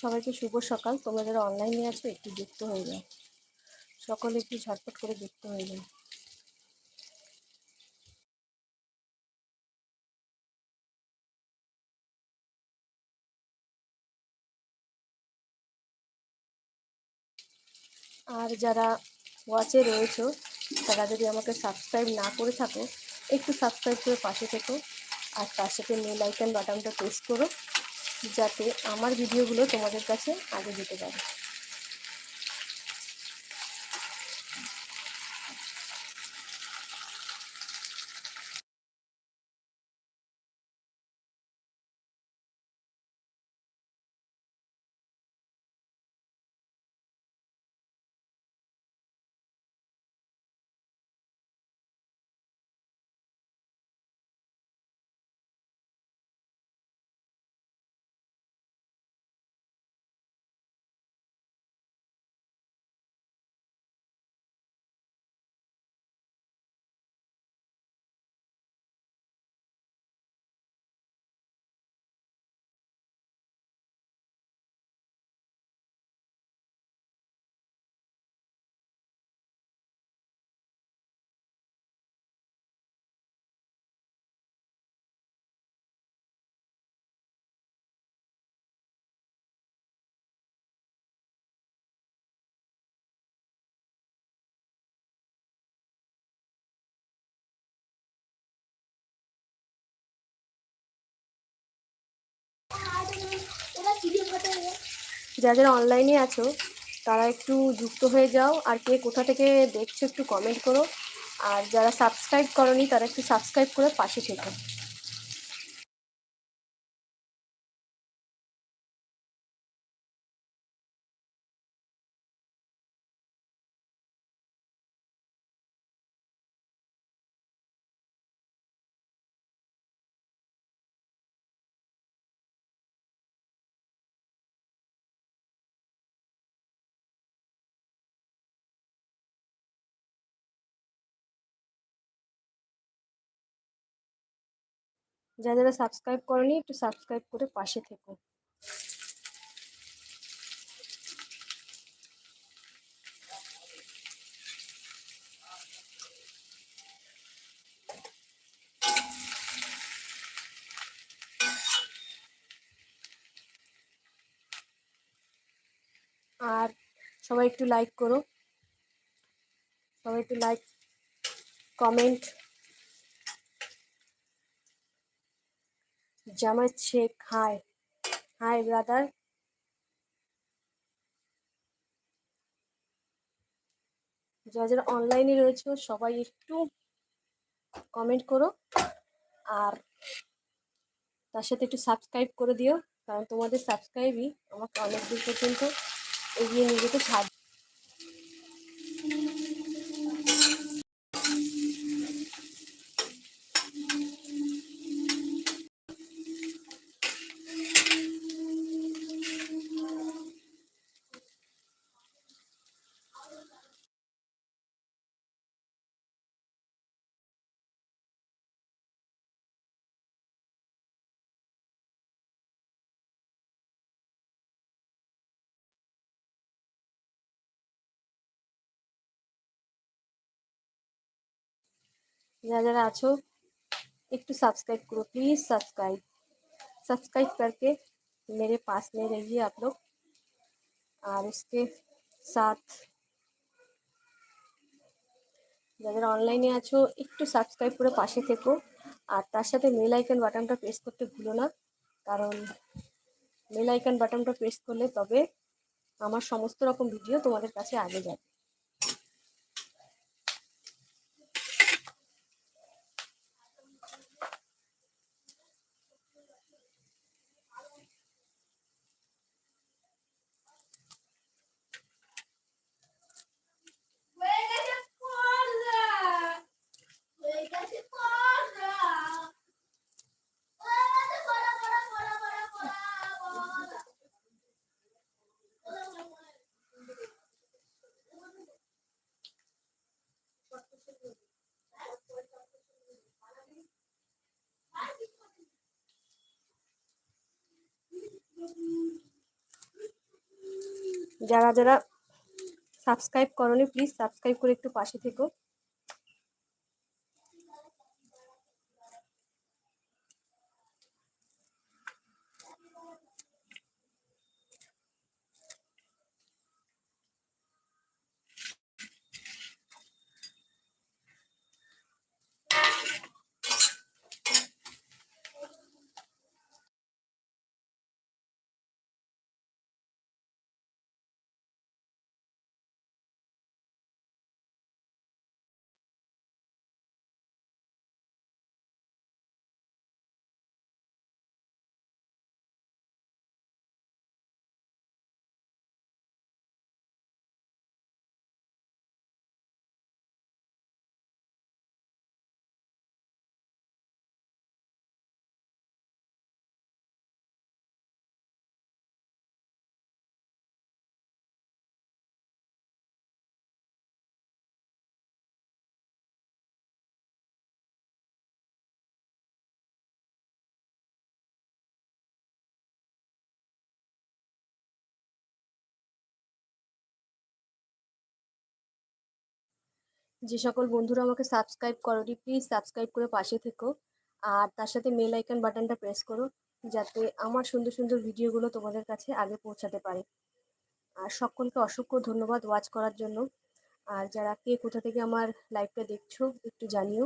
সবাইকে শুভ সকাল। তোমরা যারা অনলাইনে আছো, একটু যুক্ত হয়ে যাও। সকলে একটু ঝটপট করে যুক্ত হয়ে যাও। আর যারা ওয়াচে রয়েছো, তারা যদি আমাকে সাবস্ক্রাইব না করে থাকো, একটু সাবস্ক্রাইব করে পাশে থেকো। আর তার সাথে মেল আইকন বাটনটা প্রেস করো। যাতে আমার ভিডিওগুলো তোমাদের কাছে আগে যেতে পারে। যারা যারা অনলাইনে আছো, তারা একটু যুক্ত হয়ে যাও। আর কে কোথা থেকে দেখছ একটু কমেন্ট করো। আর যারা সাবস্ক্রাইব করনি, তারা একটু সাবস্ক্রাইব করে পাশে থেকো। যারা যারা সাবস্ক্রাইব করনি, একটু সাবস্ক্রাইব করে পাশে থেকো। আর সবাই একটু লাইক করো। সবাই একটু like comment Jamat Sheikh hi hi brother. যারা যারা অনলাইনে রয়েছে, সবাই একটু কমেন্ট করো। আর তার সাথে একটু সাবস্ক্রাইব করে দিও, কারণ তোমাদের সাবস্ক্রাইবই আমাকে অনেক দূর পর্যন্ত এগিয়ে নিয়ে যেতে সাহায্য যারা যারা আছো একটू सब्सक्राइब करो प्लीज सब्सक्राइब सब्सक्राइब करके मेरे पास में रहिए आप लोग और उसके साथ যারা অনলাইনে আছো একটু সাবস্ক্রাইব করে পাশে থেকো আর তার সাথে মেল আইকন বাটনটা প্রেস করতে ভুলো না কারণ মেল আইকন বাটনটা প্রেস করলে তবে আমার সমস্ত রকম ভিডিও তোমাদের কাছে আগে যাবে যারা যারা সাবস্ক্রাইব করনি প্লিজ সাবস্ক্রাইব করে একটু পাশে থেকো। যে সকল বন্ধুরা আমাকে সাবস্ক্রাইব করোনি প্লিজ সাবস্ক্রাইব করে পাশে থেকো। আর তার সাথে মেল আইকন বাটনটা প্রেস করো, যাতে আমার সুন্দর সুন্দর ভিডিওগুলো তোমাদের কাছে আগে পৌঁছাতে পারে। আর সকলকে অসংখ্য ধন্যবাদ ওয়াচ করার জন্য। আর যারা কে কোথা থেকে আমার লাইভটা দেখছ, একটু জানিও।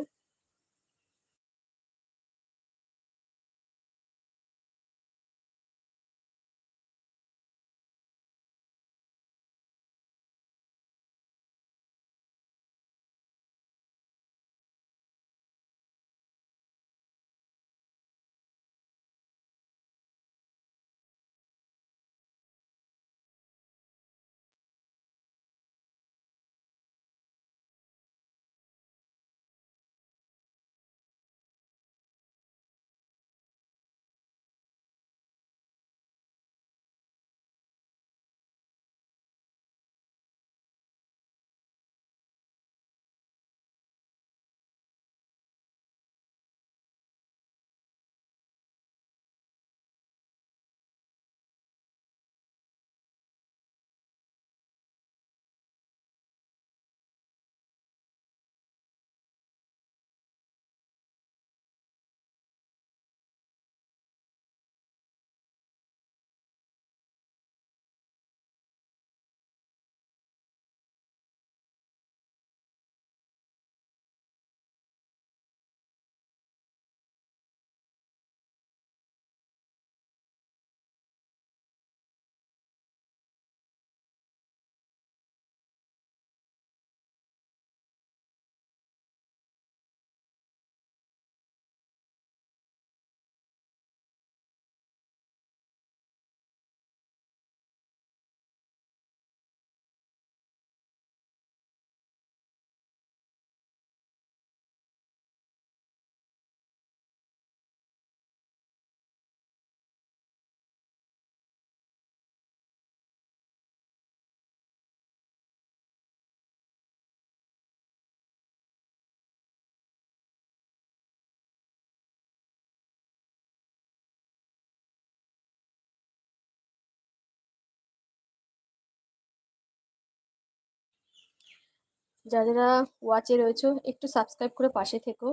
যারা যারা ওয়াচে রয়েছে, একটু সাবস্ক্রাইব করে পাশে থেকো।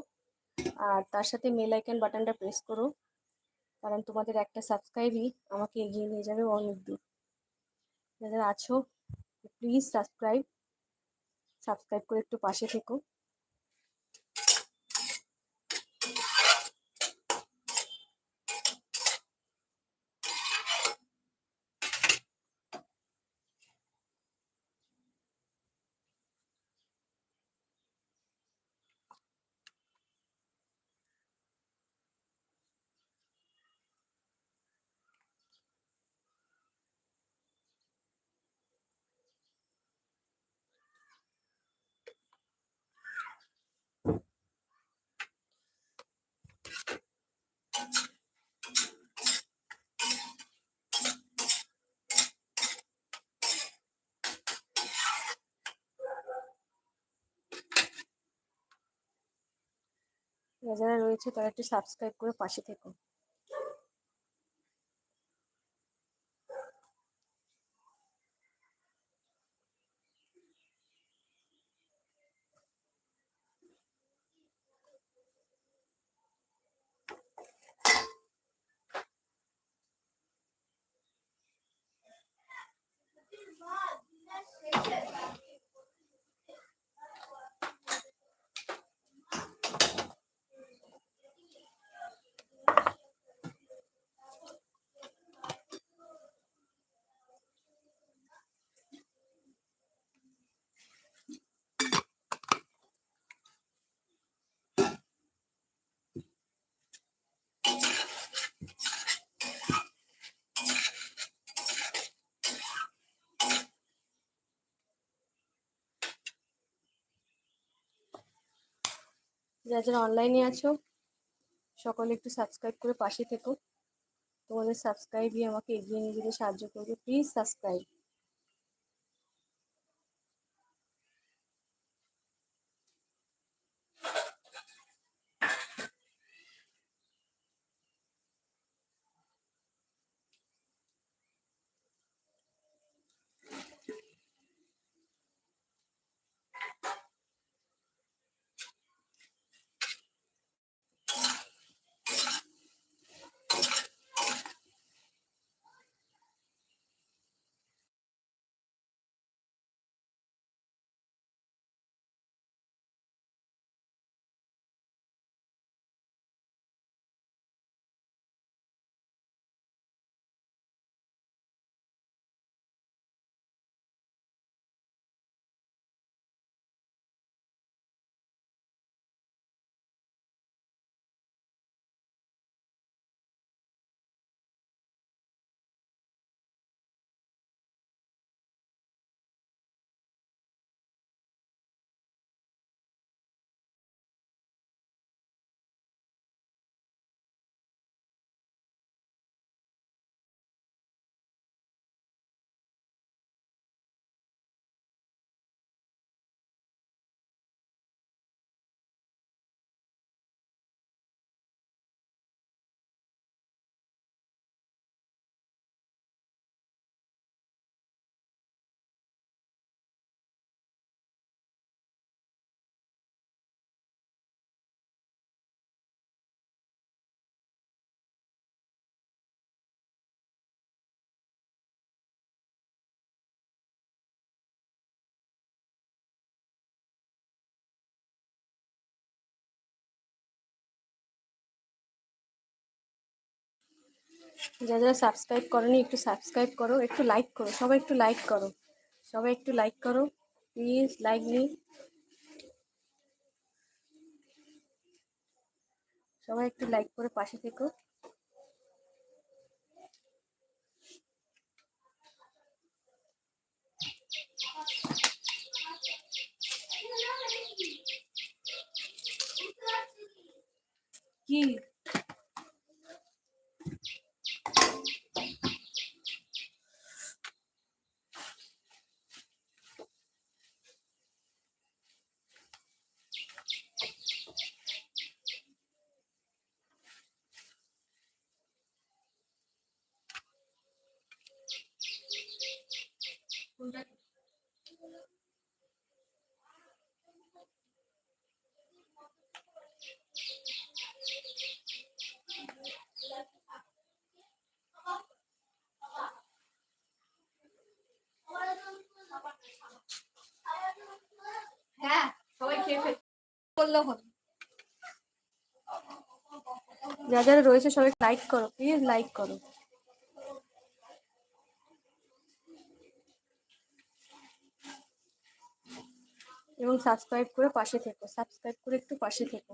আর তার সাথে মেল আইকন বাটনটা প্রেস করো, কারণ তোমাদের একটা সাবস্ক্রাইবই আমাকে এগিয়ে নিয়ে যাবে অনেক দূর। যারা আছো প্লিজ সাবস্ক্রাইব সাবস্ক্রাইব করে একটু পাশে থেকো। যারা রয়েছে তারা একটু সাবস্ক্রাইব করে পাশে থেকো। যারা যারা অনলাইনে আছো, সকলে একটু সাবস্ক্রাইব করে পাশে থেকো। তোমাদের সাবস্ক্রাইবই আমাকে এগিয়ে নিয়ে যেতে সাহায্য করবে। প্লিজ সাবস্ক্রাইব যারা যারা সাবস্ক্রাইব করনি, একটু সাবস্ক্রাইব করো, একটু লাইক করো, সবাই একটু লাইক করো, সবাই একটু লাইক করো প্লিজ লাইক মি সবাই একটু লাইক করে পাশে থেকো। কি কোনটা হ্যাঁ সবাই খেয়ে ফেল হবে যারা যারা রয়েছে সবাই লাইক করো প্লিজ লাইক করো। এবং সাবস্ক্রাইব করে পাশে থেকো সাবস্ক্রাইব করে একটু পাশে থেকো।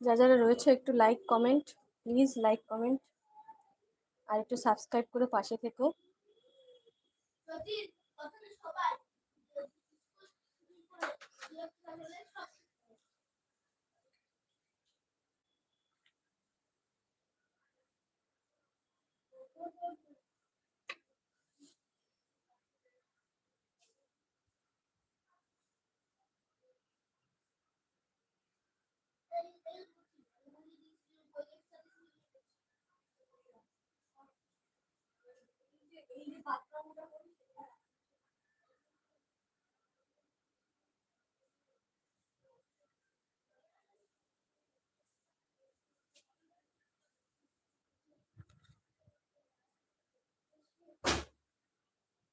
যা যারা রয়েছে, একটু like comment please like comment আর একটু সাবস্ক্রাইব করে পাশে থেকো।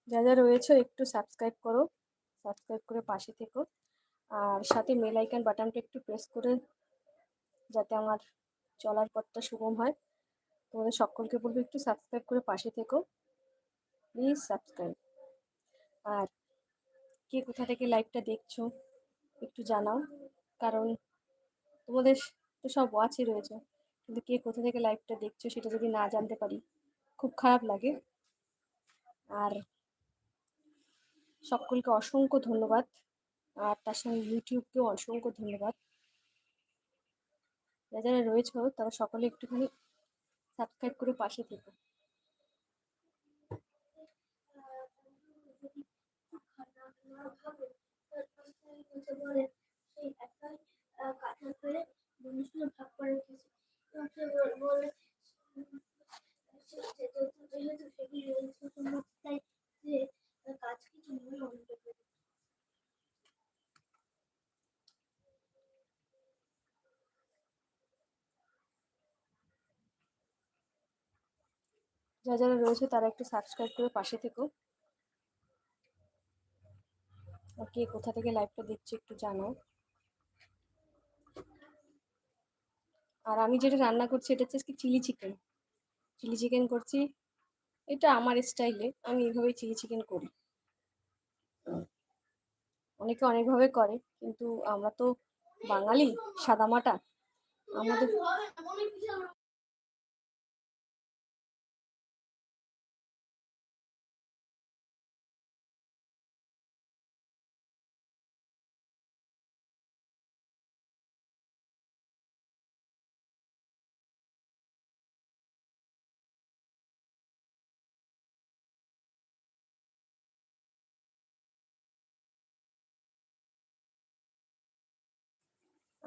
যা যা রয়েছে একটু সাবস্ক্রাইব করো সাবস্ক্রাইব করে পাশে থেকো। আর সাথে মেল আইকন বাটনটা একটু প্রেস করে যাতে আমার চলার পথটা সুগম হয়। তোমাদের সকলকে বলব একটু সাবস্ক্রাইব করে পাশে থেকো। প্লিজ সাবস্ক্রাইব আর কে কোথা থেকে লাইভটা দেখছ, একটু জানাও। কারণ তোমাদের তো সব ওয়াচই রয়েছে। কিন্তু কে কোথা থেকে লাইভটা দেখছ সেটা যদি না জানতে পারি, খুব খারাপ লাগে। আর সকলকে অসংখ্য ধন্যবাদ। আর তার সঙ্গে ইউটিউবকেও অসংখ্য ধন্যবাদ। যারা যারা রয়েছে, তারা সকলে একটুখানি সাবস্ক্রাইব করে পাশে থেকো সেই একটাই কাঁঠাল করে বন্ধুর সঙ্গে ভাগ করে রেখেছে এবং সে বল- বলে সে- সে- যেহেতু যেহেতু সেগুলি ছোট মাছ তাই সে কাজ কিছু মনে অনেক যারা যারা রয়েছে তারা একটু সাবস্ক্রাইব করে পাশে থেকো। কে কোথা থেকে লাইভটা দেখছে একটু জানাও। আর আমি যেটা রান্না করছি এটা হচ্ছে চিলি চিকেন চিলি চিকেন করছি, এটা আমার স্টাইলে আমি এইভাবেই চিলি চিকেন করি। অনেকে অনেকভাবে করে, কিন্তু আমরা তো বাঙালি, সাদামাটা। আমাদের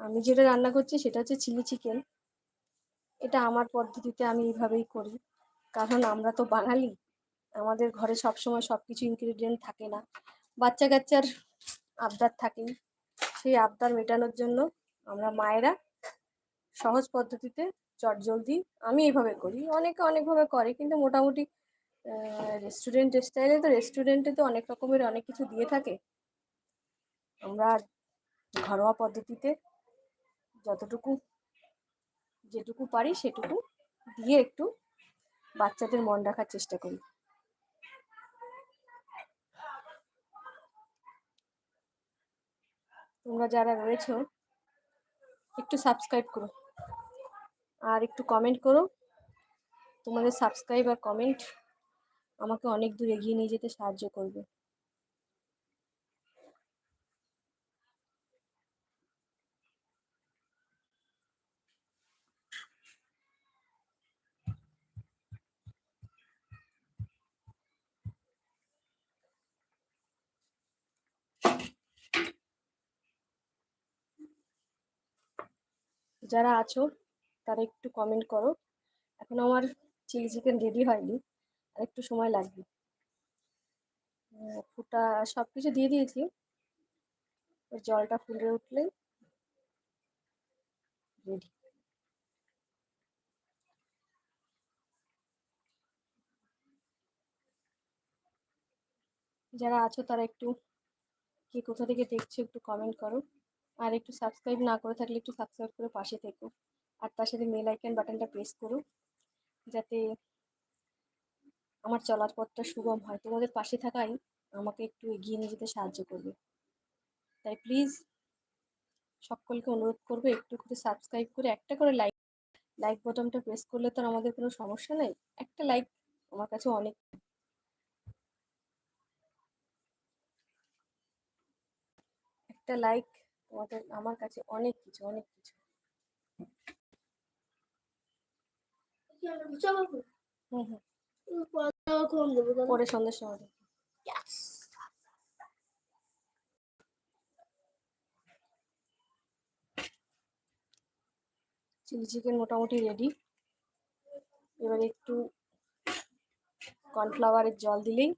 আমি যেটা রান্না করছি সেটা হচ্ছে চিলি চিকেন। এটা আমার পদ্ধতিতে আমি এইভাবেই করি। কারণ আমরা তো বাঙালি, আমাদের ঘরে সব সময় সব কিছু ইনগ্রিডিয়েন্ট থাকে না। বাচ্চা কাচ্চার আবদার থাকেই। সেই আবদার মেটানোর জন্য আমরা মায়েরা সহজ পদ্ধতিতে চটজলদি আমি এইভাবে করি। অনেকে অনেকভাবে করে, কিন্তু মোটামুটি রেস্টুরেন্ট স্টাইলে তো রেস্টুরেন্টে তো অনেক রকমের অনেক কিছু দিয়ে থাকে। আমরা ঘরোয়া পদ্ধতিতে যতটুকু যেটুকু পারি সেটুকু দিয়ে একটু বাচ্চাদের মন রাখার চেষ্টা করি। তোমরা যারা রয়েছো, একটু সাবস্ক্রাইব করো আর একটু কমেন্ট করো। তোমাদের সাবস্ক্রাইব আর কমেন্ট আমাকে অনেক দূর এগিয়ে নিয়ে যেতে সাহায্য করবে। যারা আছো, তারা একটু কমেন্ট করো। এখন আমার চিলি চিকেন রেডি হয়নি, আর একটু সময় লাগবে। ফুটা সব কিছু দিয়ে দিয়েছি। ওই জলটা ফুলে উঠলেই রেডি যারা আছো, তারা একটু কে কোথা থেকে দেখছ, একটু কমেন্ট করো। আর একটু সাবস্ক্রাইব না করে থাকলে একটু সাবস্ক্রাইব করে পাশে থেকো। আর তার সাথে মেল আইকন বাটনটা প্রেস করো, যাতে আমার চলার পথটা সুগম হয়। তোমাদের পাশে থাকাই আমাকে একটু এগিয়ে নিয়ে যেতে সাহায্য করবে। তাই প্লিজ সকলকে অনুরোধ করব একটু করে সাবস্ক্রাইব করে একটা করে লাইক লাইক বটনটা প্রেস করলে তো আমাদের কোনো সমস্যা নেই। একটা লাইক আমার কাছে অনেক একটা লাইক তোমাদের আমার কাছে অনেক কিছু অনেক কিছু। পরে সন্ধ্যের সময়। চিলি চিকেন মোটামুটি রেডি এবারে একটু কর্নফ্লাওয়ারের জল দিলেই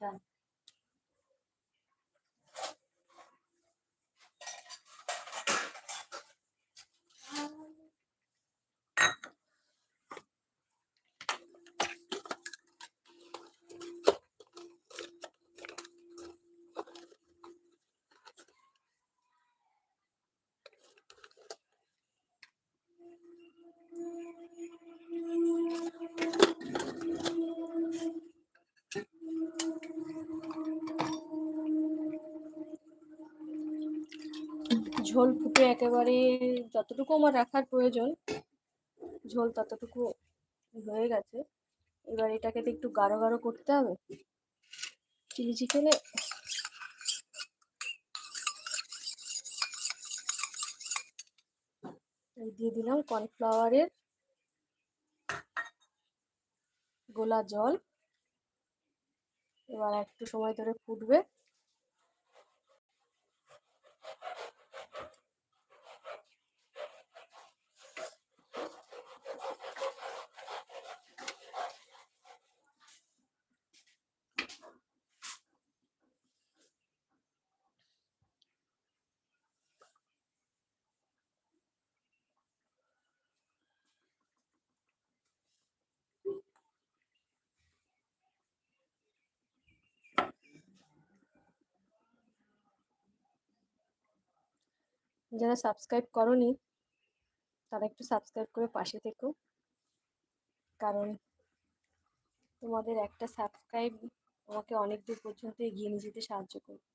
ডান ঝোল ফুটে একেবারে যতটুকু আমার রাখার প্রয়োজন, ঝোল ততটুকু হয়ে গেছে। এবার এটাকে তো একটু গাঢ় গাঢ় করতে হবে। চিলি চিকেনে দিয়ে দিলাম কর্নফ্লাওয়ারের গোলা জল। এবার একটু সময় ধরে ফুটবে। যারা সাবস্ক্রাইব করনি, তারা একটু সাবস্ক্রাইব করে পাশে থেকো। কারণ তোমাদের একটা সাবস্ক্রাইব আমাকে অনেক দূর পর্যন্ত এগিয়ে নিয়ে যেতে সাহায্য করবে।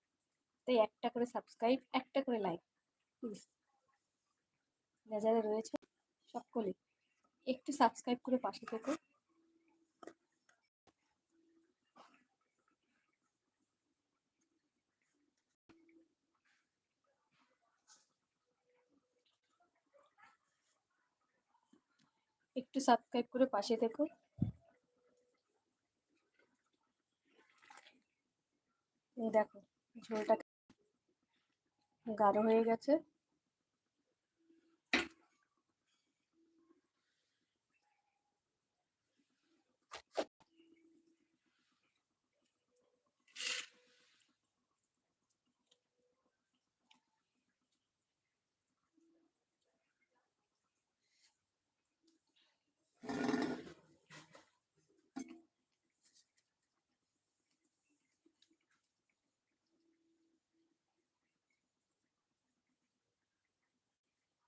তাই একটা করে সাবস্ক্রাইব একটা করে লাইক প্লিজ যারা রয়েছে, সকলে একটু সাবস্ক্রাইব করে পাশে থেকো। একটু সাবস্ক্রাইব করে পাশে থেকো। এই দেখো ঝোলটা গাঢ় হয়ে গেছে।